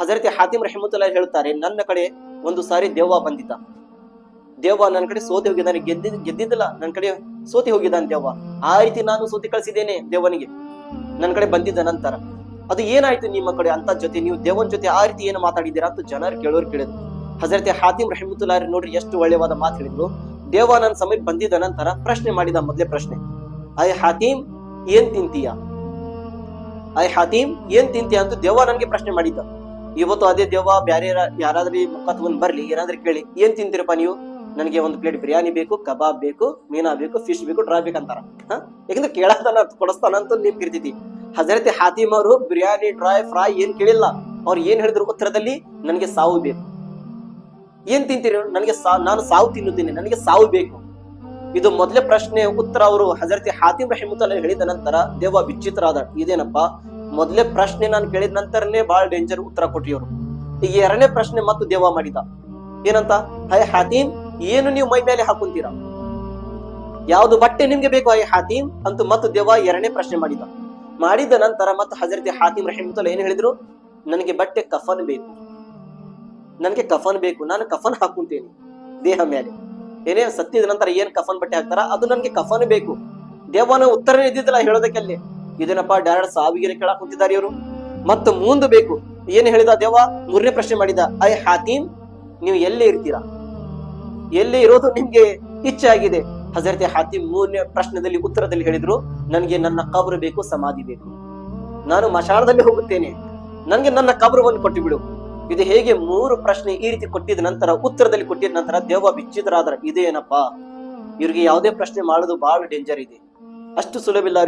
ಹಜರತಿ ಹಾತಿಮ್ ರಹಿಮತುಲ್ಲಾ ಹೇಳ್ತಾರೆ ನನ್ನ ಕಡೆ ಒಂದು ಸಾರಿ ದೇವ್ವ ಬಂದಿದ್ದ. ದೇವ್ವ ನನ್ನ ಕಡೆ ಸೋತಿ ಹೋಗಿದ್ದಾನೆ ಗೆದ್ದ ಗೆದ್ದಿದ್ದಲ್ಲ, ನನ್ನ ಕಡೆ ಸೋತಿ ಹೋಗಿದ್ದಾನೆ ದೇವ್ವ. ಆ ರೀತಿ ನಾನು ಸೋತಿ ಕಳಿಸಿದ್ದೇನೆ ದೇವನಿಗೆ ನನ್ನ ಕಡೆ ಬಂದಿದ್ದ ನಂತರ. ಅದು ಏನಾಯ್ತು ನಿಮ್ಮ ಕಡೆ ಅಂತ ಜೊತೆ, ನೀವು ದೇವನ ಜೊತೆ ಆ ರೀತಿ ಏನು ಮಾತಾಡಿದ್ದೀರಾ ಅಂತ ಜನರು ಕೇಳೋರು ಕೇಳಿದ್ರು. ಹಜರತೆ ಹಾತಿಮ್ ರಹಿಮತುಲ್ಲಾರಿ ನೋಡ್ರಿ ಎಷ್ಟು ಒಳ್ಳೆಯವಾದ ಮಾತು ಹೇಳಿದ್ರು. ದೇವ ನನ್ನ ಸಮಯ ಬಂದಿದ್ದ ನಂತರ ಪ್ರಶ್ನೆ ಮಾಡಿದ ಮೊದಲೇ ಪ್ರಶ್ನೆ. ಅಯ್ ಹಾತೀಮ್, ಏನ್ ತಿಂತೀಯ? ಅಯ್ ಹಾತೀಮ್, ಏನ್ ತಿಂತೀಯ? ಅಂತ ದೇವ ನನ್ಗೆ ಪ್ರಶ್ನೆ ಮಾಡಿದ್ದ. ಇವತ್ತು ಅದೇ ದೇವ ಬ್ಯಾರೆ ಯಾರಾದ್ರೂ ಮುಖ ತಗೊಂಡ್ ಬರ್ಲಿ, ಏನಾದ್ರೂ ಕೇಳಿ, ಏನ್ ತಿಂತೀರಪ್ಪ ನೀವು? ನನಗೆ ಒಂದು ಪ್ಲೇಟ್ ಬಿರಿಯಾನಿ ಬೇಕು, ಕಬಾಬ್ ಬೇಕು, ಮೀನಾ ಬೇಕು, ಫಿಶ್ ಬೇಕು, ಡ್ರಾ ಬೇಕಂತಾರ ಯಾಕಂದ್ರೆ ಕೇಳತಾನ ಕೊಡಸ್ತಾನ ಅಂತ ನಿಮ್ಗೆ ಇರ್ತೈತಿ ಹಜರತಿ ಹಾತಿಮ್ ಅವರು ಬಿರಿಯಾನಿ, ಡ್ರೈ, ಫ್ರೈ ಏನ್ ಕೇಳಿಲ್ಲ. ಅವ್ರು ಏನ್ ಹೇಳಿದ್ರು ಉತ್ತರದಲ್ಲಿ? ನನಗೆ ಸಾವು ಬೇಕು. ಏನ್ ತಿಂತೀರಿ? ನನಗೆ ನಾನು ಸಾವು ತಿನ್ನುತ್ತೇನೆ, ನನಗೆ ಸಾವು ಬೇಕು. ಇದು ಮೊದಲೇ ಪ್ರಶ್ನೆ, ಉತ್ತರ ಅವರು ಹಜರತಿ ಹಾತಿಮ್ ರಹಿಮುತ್ತಲ್ಲ ಹೇಳಿದ ನಂತರ ದೇವ ವಿಚಿತ್ರ ಆದ ಇದೇನಪ್ಪ? ಮೊದಲೇ ಪ್ರಶ್ನೆ ನಾನು ಕೇಳಿದ ನಂತರನೇ ಬಹಳ ಡೇಂಜರ್ ಉತ್ತರ ಕೊಟ್ರಿ ಅವರು ಈಗ ಎರಡನೇ ಪ್ರಶ್ನೆ ಮತ್ತು ದೇವ ಮಾಡಿದ. ಏನಂತ? ಹೈ ಹಾತೀಮ್ ಏನು ನೀವು ಮೈ ಮೇಲೆ ಹಾಕೊಂತೀರಾ ಯಾವ್ದು ಬಟ್ಟೆ ನಿಮ್ಗೆ ಬೇಕು ಹೈ ಹಾತೀಮ್ ಅಂತ ಮತ್ತು ದೇವ ಎರಡನೇ ಪ್ರಶ್ನೆ ಮಾಡಿದ. ಮಾಡಿದ ನಂತರ ಮತ್ತು ಹಜರತಿ ಹಾತೀಮ್ ರಹಿಮುತ್ತಲ್ಲ ಏನ್ ಹೇಳಿದ್ರು? ನನಗೆ ಬಟ್ಟೆ ಕಫನ್ ಬೇಕು. ನನಗೆ ಕಫನ್ ಬೇಕು, ನಾನು ಕಫನ್ ಹಾಕೊಂತೇನೆ ದೇಹ ಮೇಲೆ. ಏನೇ ಸತ್ತಿದ ನಂತರ ಏನ್ ಕಫನ್ ಬಟ್ಟೆ ಹಾಕ್ತಾರ? ಅದು ನನ್ಗೆ ಕಫನ್ ಬೇಕು. ದೇವನ ಉತ್ತರನೇ ಇದ್ದಿದ್ದಲ್ಲ ಹೇಳೋದಕ್ಕೆ ಅಲ್ಲಿ. ಇದೇನಪ್ಪ ಡೈರೆಕ್ಟ್ ಸಾವಿಗೆ ಕೇಳಕ್ ಕುಂತಿದ್ದಾರೆ ಇವರು. ಮತ್ತು ಮುಂದೆ ಬೇಕು. ಏನ್ ಹೇಳಿದ ದೇವ? ಮೂರನೇ ಪ್ರಶ್ನೆ ಮಾಡಿದ, ಐ ಹಾತೀಮ್ ನೀವು ಎಲ್ಲಿ ಇರ್ತೀರಾ? ಎಲ್ಲಿ ಇರೋದು ನಿಮ್ಗೆ ಇಚ್ಛೆ ಆಗಿದೆ. ಹಜರತೆ ಹಾತೀಮ್ ಮೂರನೇ ಪ್ರಶ್ನೆದಲ್ಲಿ, ಉತ್ತರದಲ್ಲಿ ಹೇಳಿದ್ರು, ನನಗೆ ನನ್ನ ಕಬ್ರು ಬೇಕು, ಸಮಾಧಿ ಬೇಕು. ನಾನು ಮಶಾಲದಲ್ಲಿ ಹೋಗುತ್ತೇನೆ. ನನಗೆ ನನ್ನ ಕಬ್ರವನ್ನು ಕೊಟ್ಟು ಬಿಡು ಇದು ಹೇಗೆ ಮೂರು ಪ್ರಶ್ನೆ ಈ ರೀತಿ ಕೊಟ್ಟಿದ ನಂತರ, ಉತ್ತರದಲ್ಲಿ ಕೊಟ್ಟಿದ ನಂತರ ದೇವ ವಿಚಿತ್ರ ಆದ್ರ ಇದೇನಪ್ಪ? ಇವ್ರಿಗೆ ಯಾವುದೇ ಪ್ರಶ್ನೆ ಮಾಡೋದು ಬಹಳ ಡೇಂಜರ್ ಇದೆ. ಅಷ್ಟು ಸುಲಭ ಇಲ್ಲ